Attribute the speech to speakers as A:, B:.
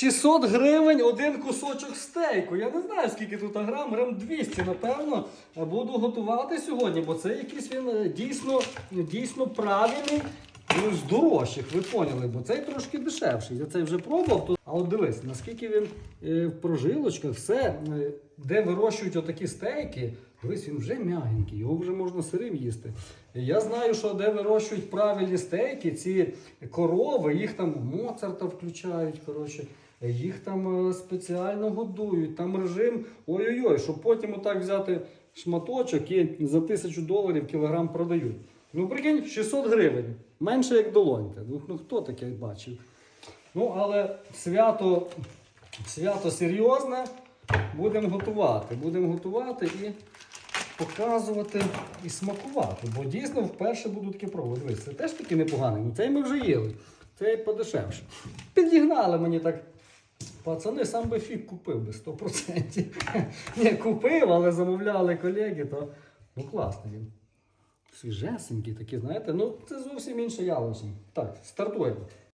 A: 600 гривень один кусочок стейку. Я не знаю, скільки тут грам, грам 200, напевно. Буду готувати сьогодні, бо це якийсь він е, дійсно, дійсно правильний. Ну, з дорожчих, ви поняли, бо цей трошки дешевший. Я цей вже пробував. А от дивись, наскільки він е, в прожилочках, все, е, де вирощують отакі стейки, дивись, він вже м'ягенький, його вже можна сирим їсти. Я знаю, що де вирощують правильні стейки, ці корови, їх там Моцарта включають, коротше. Їх там е, спеціально годують, там режим ой-ой-ой, щоб потім отак взяти шматочок і за тисячу доларів кілограм продають. Ну, прикинь, 600 гривень. Менше як долонька. Ну, ну хто таке бачив? Ну, але свято, свято серйозне. Будемо готувати. Будемо готувати і показувати і смакувати. Бо дійсно вперше буду таке пробувати. Дивись, це теж таки непоганий. Ну, Цей ми вже їли. Цей подешевше. Підігнали мені так. Пацани, сам би фік купив би 100%. Ні, купив, але замовляли колеги, то ну класний він. Свіжесенький такі, знаєте, ну це зовсім інше явище. Так, стартуємо.